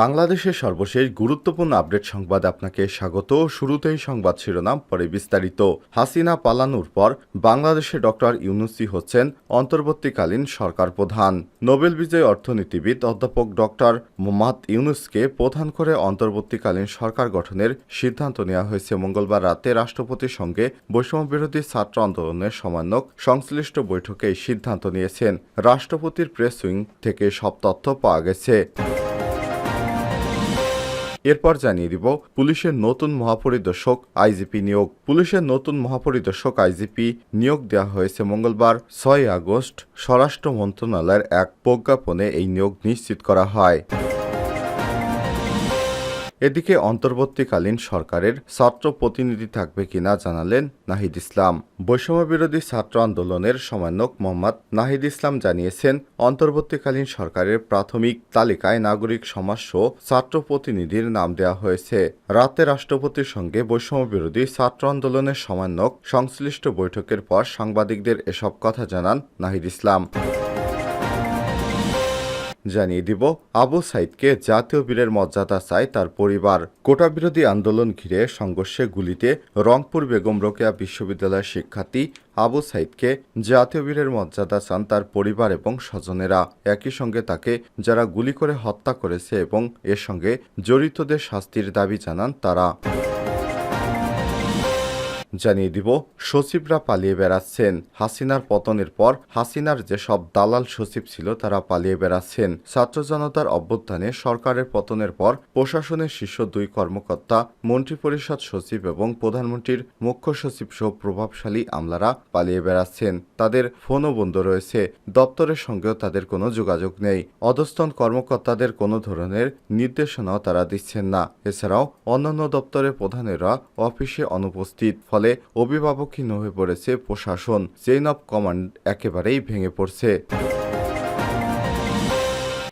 বাংলাদেশের সর্বশেষ গুরুত্বপূর্ণ আপডেট সংবাদ আপনাকে স্বাগত। শুরুতেই সংবাদ শিরোনাম, পরে বিস্তারিত। হাসিনা পালানোর পর বাংলাদেশে ডক্টর ইউনুসি হচ্ছেন অন্তর্বর্তীকালীন সরকার প্রধান। নোবেল বিজয়ী অর্থনীতিবিদ অধ্যাপক ডক্টর মোহাম্মদ ইউনুসকে প্রধান করে অন্তর্বর্তীকালীন সরকার গঠনের সিদ্ধান্ত নেওয়া হয়েছে মঙ্গলবার রাতে রাষ্ট্রপতির সঙ্গে বৈষম্য বিরোধী ছাত্র আন্দোলনের সমন্বয়ক সংশ্লিষ্ট বৈঠকে সিদ্ধান্ত নিয়েছেন। রাষ্ট্রপতির প্রেস উইং থেকে সব তথ্য পাওয়া গেছে। এরপর জানিয়ে দিব, পুলিশের নতুন মহাপরিদর্শক আইজিপি নিয়োগ। পুলিশের নতুন মহাপরিদর্শক আইজিপি নিয়োগ দেওয়া হয়েছে মঙ্গলবার ছয় আগস্ট। স্বরাষ্ট্র মন্ত্রণালয়ের এক প্রজ্ঞাপনে এই নিয়োগ নিশ্চিত করা হয়। এদিকে অন্তর্বর্তীকালীন সরকারের ছাত্র প্রতিনিধি থাকবে কিনা জানালেন নাহিদ ইসলাম। বৈষম্য বিরোধী ছাত্র আন্দোলনের সমন্বয়ক মোহাম্মদ নাহিদ ইসলাম জানিয়েছেন, অন্তর্বর্তীকালীন সরকারের প্রাথমিক তালিকায় নাগরিক সমাজ সহ ছাত্র প্রতিনিধির নাম দেওয়া হয়েছে। রাতে রাষ্ট্রপতির সঙ্গে বৈষম্য বিরোধী ছাত্র আন্দোলনের সমন্বয়ক সংশ্লিষ্ট বৈঠকের পর সাংবাদিকদের এসব কথা জানান নাহিদ ইসলাম। জানিয়ে দিব, আবু সাইদকে জাতীয় বীরের মর্যাদা চায় তার পরিবার। কোটা বিরোধী আন্দোলন ঘিরে সংঘর্ষে গুলিতে রংপুর বেগম রোকেয়া বিশ্ববিদ্যালয়ের শিক্ষার্থী আবু সাইদকে জাতীয় বীরের মর্যাদা চান তার পরিবার এবং স্বজনেরা। একই সঙ্গে তাকে যারা গুলি করে হত্যা করেছে এবং এর সঙ্গে জড়িতদের শাস্তির দাবি জানান তারা। জানিয়ে দিব, সচিবরা পালিয়ে বেড়াচ্ছেন। হাসিনার পতনের পর হাসিনার যেসব দালাল সচিব ছিল, তারা পালিয়ে বেড়াচ্ছেন। ছাত্র জনতার অভ্যুত্থানে সরকারের পতনের পর প্রশাসনের শীর্ষ দুই কর্মকর্তা মন্ত্রিপরিষদ সচিব এবং প্রধানমন্ত্রীর মুখ্য সচিব সহ প্রভাবশালী আমলারা পালিয়ে বেড়াচ্ছেন। তাদের ফোনও বন্ধ রয়েছে। দপ্তরের সঙ্গেও তাদের কোনো যোগাযোগ নেই। অধস্তন কর্মকর্তাদের কোনো ধরনের নির্দেশনাও তারা দিচ্ছেন না। এছাড়াও অন্যান্য দপ্তরের প্রধানেরা অফিসে অনুপস্থিত। ফলে অভিভাবকহীন হয়ে পড়েছে প্রশাসন। চেইন অব কমান্ড একেবারেই ভেঙে পড়ছে।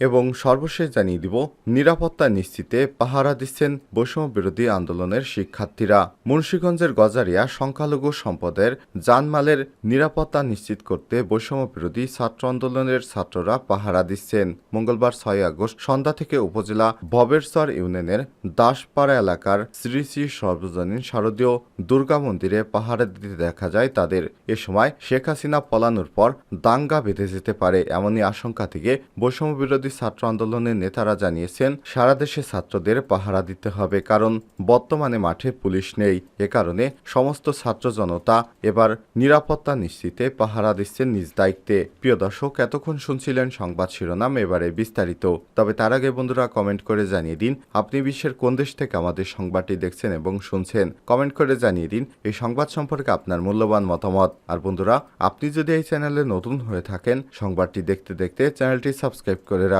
এবং সর্বশেষ জানিয়ে দিব, নিরাপত্তা নিশ্চিতে পাহারা দিচ্ছেন বৈষম্য বিরোধী আন্দোলনের শিক্ষার্থীরা। মুন্সীগঞ্জের গজারিয়া সংখ্যালঘু সম্পদের জানমালের নিরাপত্তা নিশ্চিত করতে বৈষম্য বিরোধী ছাত্র আন্দোলনের ছাত্ররা পাহারা দিচ্ছেন। মঙ্গলবার ছয় আগস্ট সন্ধ্যা থেকে উপজেলা ভবেরসর ইউনিয়নের দাসপাড়া এলাকার শ্রী শ্রী সর্বজনীন শারদীয় দুর্গা মন্দিরে পাহারা দিতে দেখা যায় তাদের। এ সময় শেখ হাসিনা পলানোর পর দাঙ্গা বেঁধে যেতে পারে এমনই আশঙ্কা থেকে বৈষম্য বিরোধী ছাত্র আন্দোলনের নেতারা জানিয়েছেন, সারা দেশে ছাত্রদের পাহারা দিতে হবে কারণ বর্তমানে মাঠে পুলিশ নেই। এ কারণে সমস্ত ছাত্র জনতা এবার নিরাপত্তা নিশ্চিতে পাহারা দিচ্ছেন নিজ দায়িত্বে। প্রিয় দর্শক, এতক্ষণ শুনছিলেন সংবাদ শিরোনাম, এবারে বিস্তারিত। তবে তার আগে বন্ধুরা, কমেন্ট করে জানিয়ে দিন, আপনি বিশ্বের কোন দেশ থেকে আমাদের সংবাদটি দেখছেন এবং শুনছেন? কমেন্ট করে জানিয়ে দিন, এই সংবাদ সম্পর্কে আপনার মূল্যবান মতামত। আর বন্ধুরা, আপনি যদি এই চ্যানেলে নতুন হয়ে থাকেন, সংবাদটি দেখতে দেখতে চ্যানেলটি সাবস্ক্রাইব করে রাখুন।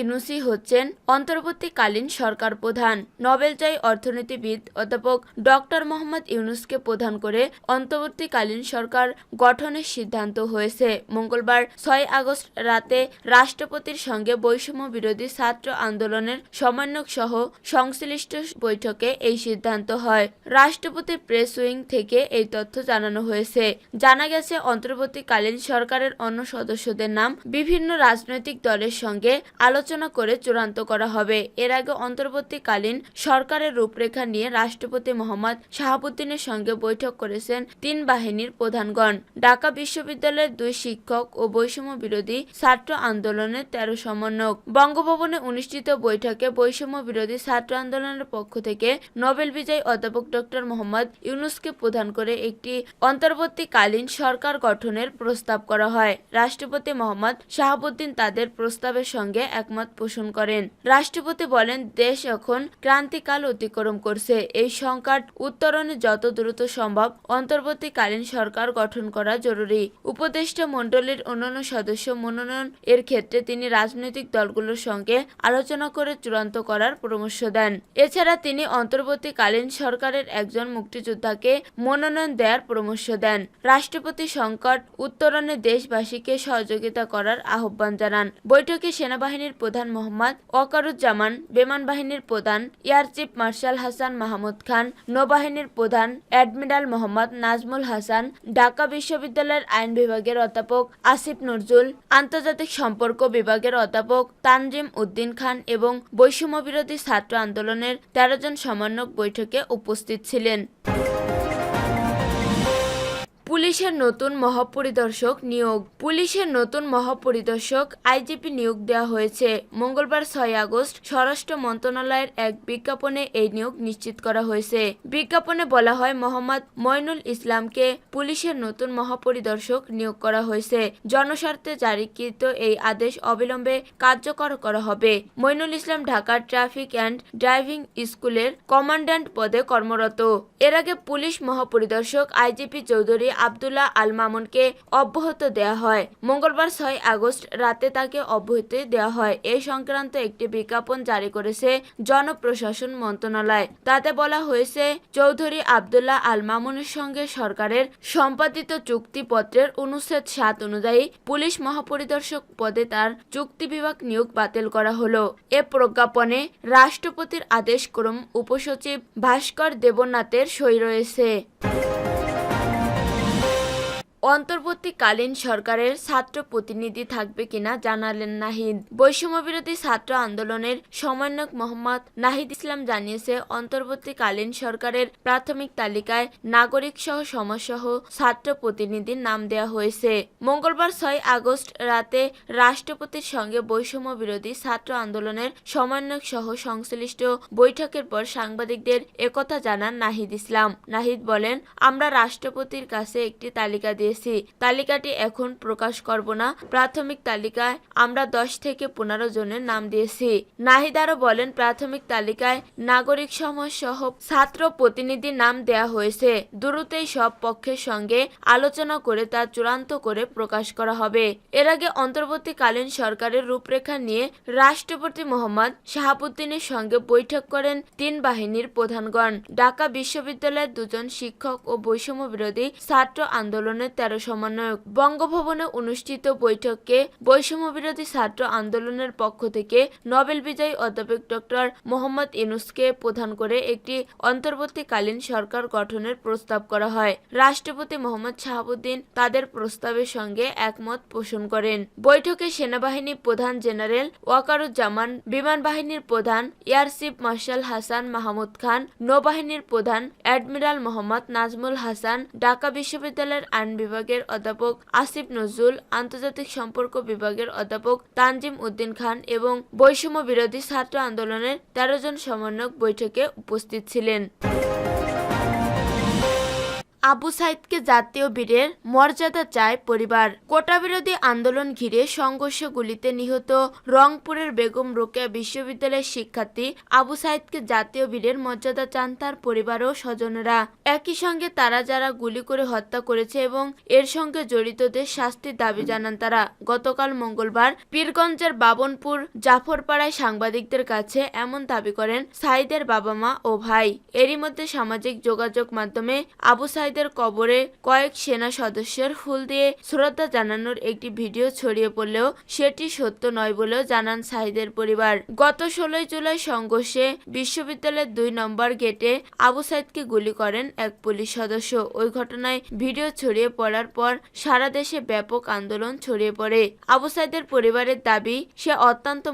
ইনুসি হচ্ছেন অন্তর্বর্তীকালীন সরকার প্রধান, নোবেলজয়ী অর্থনীতিবিদ অধ্যাপক ডক্টর মোহাম্মদ ইউনুসকে প্রধান করে অন্তর্বর্তীকালীন সরকার গঠনের সিদ্ধান্ত হয়েছে। মঙ্গলবার ছয় আগস্ট রাতে রাষ্ট্রপতির সঙ্গে বৈষম্য বিরোধী ছাত্র আন্দোলনের সমন্বয়ক সহ সংশ্লিষ্ট বৈঠকে এই সিদ্ধান্ত হয়। রাষ্ট্রপতির প্রেস উইং থেকে এই তথ্য জানানো হয়েছে। জানা গেছে, অন্তর্বর্তীকালীন সরকারের অন্য সদস্যদের নাম বিভিন্ন রাজনৈতিক দলের সঙ্গে আলোচনা করে চূড়ান্ত করা হবে। এর আগে অন্তর্বর্তীকালীন সরকারের রূপরেখা নিয়ে রাষ্ট্রপতি মোহাম্মদ শাহাবুদ্দিনের সঙ্গে বৈঠক করেছেন তিন বাহিনীর প্রধানগণ। ঢাকা বিশ্ববিদ্যালয়ের দুই শিক্ষক ও বৈষম্য বিরোধী ছাত্র আন্দোলনের তেরো সমন্বয়ক। বঙ্গভবনে অনুষ্ঠিত বৈঠকে বৈষম্য বিরোধী ছাত্র আন্দোলনের পক্ষ থেকে নোবেল বিজয়ী অধ্যাপক ডক্টর মোহাম্মদ ইউনুসকে প্রধান করে একটি অন্তর্বর্তীকালীন সরকার গঠনের প্রস্তাব করা হয়। রাষ্ট্রপতি মোহাম্মদ শাহাবুদ্দিন তাদের প্রস্তাবের সঙ্গে সঙ্গে একমত পোষণ করেন। রাষ্ট্রপতি বলেন, দেশ এখন ক্রান্তিকাল অতিক্রম করছে। এই সংকট উত্তরণে যত দ্রুত সম্ভব অন্তর্বর্তীকালীন সরকার গঠন করা জরুরি। উপদেষ্টা মণ্ডলীর অন্যান্য সদস্য মনোনয়ন এর ক্ষেত্রে তিনি রাজনৈতিক দলগুলোর সঙ্গে আলোচনা করে চূড়ান্ত করার পরামর্শ দেন। এছাড়া তিনি অন্তর্বর্তীকালীন সরকারের একজন মুক্তিযোদ্ধাকে মনোনয়ন দেওয়ার পরামর্শ দেন। রাষ্ট্রপতি সংকট উত্তরণে দেশবাসীকে সহযোগিতা করার আহ্বান জানান। বৈঠকে সেনাবাহিনীর প্রধান মোহাম্মদ ওয়াকারুজ্জামান, বিমান বাহিনীর প্রধান air chief marshal Hasan Mahmud Khan, নৌবাহিনীর প্রধান অ্যাডমিরাল মোহাম্মদ নাজমুল হাসান, ঢাকা বিশ্ববিদ্যালয়ের আইন বিভাগের অধ্যাপক আসিফ নজরুল, আন্তর্জাতিক সম্পর্ক বিভাগের অধ্যাপক তানজিম উদ্দিন খান এবং বৈষম্য বিরোধী ছাত্র আন্দোলনের তেরো জন সমন্বয়ক বৈঠকে উপস্থিত ছিলেন। পুলিশের নতুন মহাপরিদর্শক নিয়োগ। পুলিশের নতুন মহাপরিদর্শক আইজিপি নিয়োগ দেওয়া হয়েছে। মঙ্গলবার ছয় আগস্ট স্বরাষ্ট্র মন্ত্রণালয়ের এক বিজ্ঞাপনে এই নিয়োগ নিশ্চিত করা হয়েছে। বিজ্ঞাপনে বলা হয়, মোহাম্মদ মইনুল ইসলামকে পুলিশের নতুন মহাপরিদর্শক নিয়োগ করা হয়েছে। জনস্বার্থে জারিকৃত এই আদেশ অবিলম্বে কার্যকর করা হবে। Mainul Islam Dhaka traffic and driving স্কুলের কমান্ড্যান্ট পদে কর্মরত। এর আগে পুলিশ মহাপরিদর্শক আইজিপি চৌধুরী আবদুল্লাহ আল মামুনকে অব্যাহত দেওয়া হয়। মঙ্গলবার ছয় আগস্ট রাতে তাকে অব্যাহতি দেওয়া হয়। এ সংক্রান্ত একটি বিজ্ঞাপন জারি করেছে জনপ্রশাসন মন্ত্রণালয়। তাতে বলা হয়েছে, চৌধুরী আবদুল্লাহ আল মামুনের সঙ্গে সরকারের সম্পাদিত চুক্তিপত্রের অনুচ্ছেদ সাত অনুযায়ী পুলিশ মহাপরিদর্শক পদে তার চুক্তি বিভাগ নিয়োগ বাতিল করা হলো। এ প্রজ্ঞাপনে রাষ্ট্রপতির আদেশক্রম উপসচিব ভাস্কর দেবনাথের সই রয়েছে। অন্তর্বর্তীকালীন সরকারের ছাত্র প্রতিনিধি থাকবে কিনা জানালেন নাহিদ। বৈষম্য বিরোধী ছাত্র আন্দোলনের সমন্বয়ক মোহাম্মদ নাহিদ ইসলাম জানিয়েছে, অন্তর্বর্তীকালীন সরকারের প্রাথমিক তালিকায় নাগরিক সহ সমাজসহ ছাত্র প্রতিনিধির নাম দেওয়া হয়েছে। মঙ্গলবার ছয় আগস্ট রাতে রাষ্ট্রপতির সঙ্গে বৈষম্য বিরোধী ছাত্র আন্দোলনের সমন্বয়ক সহ সংশ্লিষ্ট বৈঠকের পর সাংবাদিকদের একথা জানান নাহিদ ইসলাম। নাহিদ বলেন, আমরা রাষ্ট্রপতির কাছে একটি তালিকা দিয়েছি। তালিকাটি এখন প্রকাশ করব না। প্রাথমিক তালিকায় আমরা দশ থেকে পনেরো জনের নাম দিয়েছি। নাহিদ আরও বলেন, প্রাথমিক তালিকায় নাগরিক সমাজ সহ ছাত্র প্রতিনিধির নাম দেয়া হয়েছে। দ্রুতই সব পক্ষের সঙ্গে আলোচনা করে তা চূড়ান্ত করে প্রকাশ করা হবে। এর আগে অন্তর্বর্তীকালীন সরকারের রূপরেখা নিয়ে রাষ্ট্রপতি মোহাম্মদ শাহাবুদ্দিনের সঙ্গে বৈঠক করেন তিন বাহিনীর প্রধানগণ। ঢাকা বিশ্ববিদ্যালয়ের দুজন শিক্ষক ও বৈষম্য বিরোধী ছাত্র আন্দোলনের তেরো সমন্বয়ক বঙ্গভবনে অনুষ্ঠিত বৈঠককে বৈষম্য বিরোধী ছাত্র আন্দোলনের পক্ষ থেকে নোবেল বিজয়ী অধ্যাপক ডক্টর মোহাম্মদ ইনুসকে প্রধান করে একটি অন্তর্বর্তীকালীন সরকার গঠনের প্রস্তাব করা হয়। রাষ্ট্রপতি মোহাম্মদ শাহাবুদ্দিন তাদের প্রস্তাবের সঙ্গে একমত পোষণ করেন। বৈঠকে সেনাবাহিনী প্রধান জেনারেল ওয়াকারুজ্জামান বিমান বাহিনীর প্রধান air chief marshal Hasan Mahmud Khan, নৌবাহিনীর প্রধান অ্যাডমিরাল মোহাম্মদ নাজমুল হাসান, ঢাকা বিশ্ববিদ্যালয়ের আইন বিভাগের অধ্যাপক আসিফ নজরুল, আন্তর্জাতিক সম্পর্ক বিভাগের অধ্যাপক তানজিম উদ্দিন খান এবং বৈষম্য বিরোধী ছাত্র আন্দোলনের তেরো জন সমন্বয়ক বৈঠকে উপস্থিত ছিলেন। আবু সাইদকে জাতীয় বীরের মর্যাদা চায় পরিবার। কোটা বিরোধী আন্দোলন ঘিরে সংঘর্ষগুলিতে নিহত রংপুরের বেগম রোকেয়া বিশ্ববিদ্যালয়ের শিক্ষার্থী আবু সাইদকে জাতীয় বীরের মর্যাদা চান তার পরিবার ও স্বজনরা। একই সঙ্গে তারা যারা গুলি করে হত্যা করেছে এবং এর সঙ্গে জড়িতদের শাস্তির দাবি জানান তারা। গতকাল মঙ্গলবার পীরগঞ্জের বাবনপুর জাফরপাড়ায় সাংবাদিকদের কাছে এমন দাবি করেন সাইদের বাবা মা ও ভাই। এরই মধ্যে সামাজিক যোগাযোগ মাধ্যমে আবু সাইদের কবরে কয়েক সেনা সদস্যের ফুল দিয়ে শ্রদ্ধা জানানোর একটি ভিডিও ছড়িয়ে পড়লেও সেটি সত্য নয় বলেও জানান সাহিদের পরিবার। গত ষোলোই জুলাই সংঘর্ষে বিশ্ববিদ্যালয়ের দুই নম্বর গেটে আবু সাইদকে গুলি করেন এক পুলিশ সদস্য। ওই ঘটনায় ভিডিও ছড়িয়ে পড়ার পর সারা দেশে ব্যাপক আন্দোলন ছড়িয়ে পড়ে। আবু সাইদের পরিবারের দাবি, সে অত্যন্ত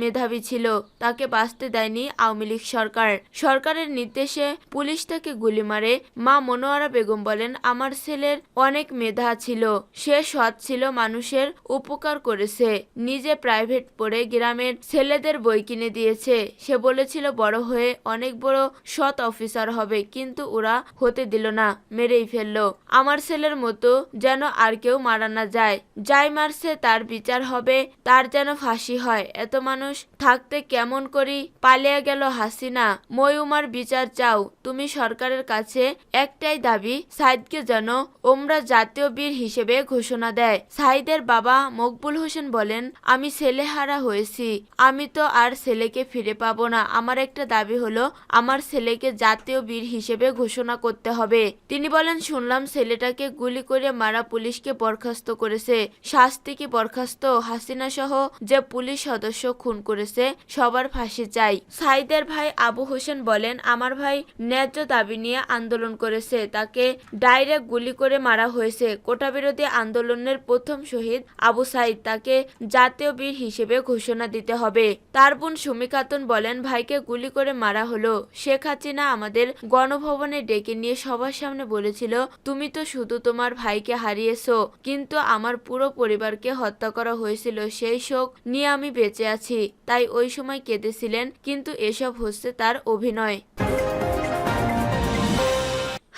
মেধাবী ছিল, তাকে বাঁচতে দেয়নি আওয়ামী লীগ সরকার। সরকারের নির্দেশে পুলিশ তাকে গুলি মারে মা মনোয়ারা বেগম বেগম বলেন, আমার ছেলের অনেক মেধা ছিল। সে সৎ ছিল, মানুষের উপকার করেছে। নিজে প্রাইভেট পড়ে গ্রামের ছেলেদের বই কিনে দিয়েছে। সে বলেছিল, বড় হয়ে অনেক বড় সৎ অফিসার হবে, কিন্তু ওরা হতে দিল না, মেরেই ফেলল। আমার ছেলের মতো যেন আর কেউ মারা না যায়। যাই মারছে, তার বিচার হবে, তার যেন ফাঁসি হয়। এত মানুষ থাকতে কেমন করি পালিয়ে গেল হাসিনা। ময়ুমার বিচার চাও তুমি সরকারের কাছে একটাই দাবি, সাইদকে যেন ওমরা জাতীয় বীর হিসেবে ঘোষণা দেয়। সাইদের বাবা মকবুল হোসেন বলেন, আমি ছেলেহারা হয়েছি, আমি তো আর ছেলেকে ফিরে পাবো না। আমার একটা দাবি হলো, আমার ছেলেকে জাতীয় বীর হিসেবে ঘোষণা করতে হবে। তিনি বলেন, শুনলাম ছেলেটাকে গুলি করে মারা পুলিশকে বরখাস্ত করেছে। শাস্তি কি বরখাস্ত? হাসিনা সহ যে পুলিশ সদস্য খুন করেছে, সবার ফাঁসি চাই। সাইদের ভাই আবু হোসেন বলেন, আমার ভাই ন্যায্য দাবি নিয়ে আন্দোলন করেছে। তাকে ডাইরেক্ট গুলি করে মারা হয়েছে। কোটা বিরোধী আন্দোলনের প্রথম শহীদ আবু সাইদ। তাকে জাতীয় বীর হিসেবে ঘোষণা দিতে হবে। তার বোন সুমি খাতুন বলেন, ভাইকে গুলি করে মারা হলো। শেখ হাসিনা আমাদের গণভবনে ডেকে নিয়ে সবার সামনে বলেছিল, তুমি তো শুধু তোমার ভাইকে হারিয়েছো, কিন্তু আমার পুরো পরিবারকে হত্যা করা হয়েছিল। সেই শোক নিয়ে আমি বেঁচে আছি। তাই ওই সময় কেঁদেছিলেন, কিন্তু এসব হচ্ছে তার অভিনয়।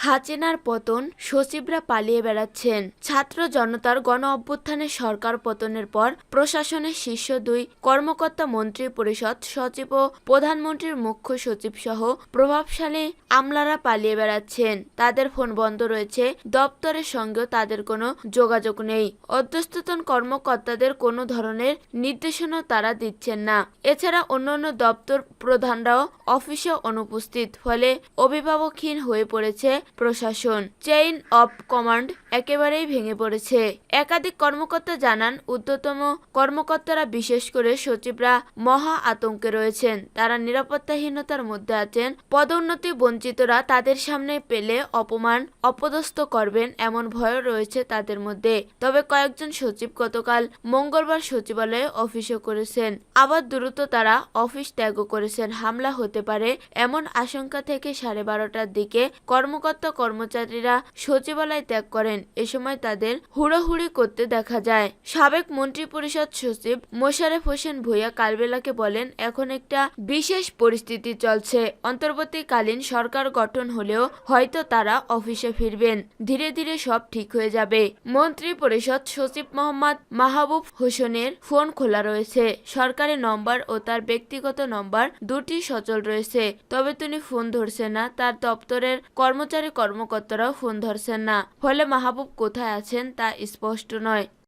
হাসিনার পতন সচিবরা পালিয়ে বেড়াচ্ছেন। ছাত্র জনতার গণ অভ্যুত্থানের সরকার পতনের পর প্রশাসনের শীর্ষ দুই কর্মকর্তা মন্ত্রী পরিষদ সচিব ও প্রধানমন্ত্রীর মুখ্য সচিব সহ প্রভাবশালী আমলারা পালিয়ে বেড়াচ্ছেন। তাদের ফোন বন্ধ রয়েছে, দপ্তরের সঙ্গেও তাদের কোনো যোগাযোগ নেই। অধ্যস্ততন কর্মকর্তাদের কোনো ধরনের নির্দেশনা তারা দিচ্ছেন না। এছাড়া অন্যান্য দপ্তর প্রধানরাও অফিসে অনুপস্থিত, ফলে অভিভাবকহীন হয়ে পড়েছে প্রশাসন। চেইন অফ কমান্ড একেবারেই ভেঙে পড়েছে। একাধিক কর্মকর্তা জানান ঊর্ধ্বতম কর্মকর্তারা বিশেষ করে সচিবরা মহা আতঙ্কে রয়েছেন। তারা নিরাপত্তাহীনতার মধ্যে আছেন। পদোন্নতি বঞ্চিতরা তাদের সামনে পেলে অপমান, অপদস্থ করবেন এমন ভয় রয়েছে তাদের মধ্যে। তবে কয়েকজন সচিব গতকাল মঙ্গলবার সচিবালয়ে অফিসও করেছেন। আবার দ্রুত তারা অফিস ত্যাগও করেছেন। হামলা হতে পারে এমন আশঙ্কা থেকে সাড়ে বারোটার দিকে কর্মকর্তা কর্মচারীরা সচিবালয় ত্যাগ করেন। এ সময় তাদের হুড়োহুড়ি করতে দেখা যায়। সাবেক মন্ত্রী পরিষদ সচিব মোশারেফ হোসেন ভূঁইয়া কালবেলাকে বলেন, এখন একটা বিশেষ পরিস্থিতি চলছে। অন্তর্বর্তীকালীন সরকার গঠন হলেও হয়তো তারা অফিসে ফিরবেন। ধীরে ধীরে সব ঠিক হয়ে যাবে। মন্ত্রী পরিষদ সচিব মোহাম্মদ মাহবুব হোসেনের ফোন খোলা রয়েছে। সরকারি নম্বর ও তার ব্যক্তিগত নম্বর দুটি সচল রয়েছে। তবে তিনি ফোন ধরছে না। তার দপ্তরের কর্মচারী কর্মকর্তারাও ফোন ধরছেন না ফলে মাহবুব কোথায় আছেন তা স্পষ্ট নয়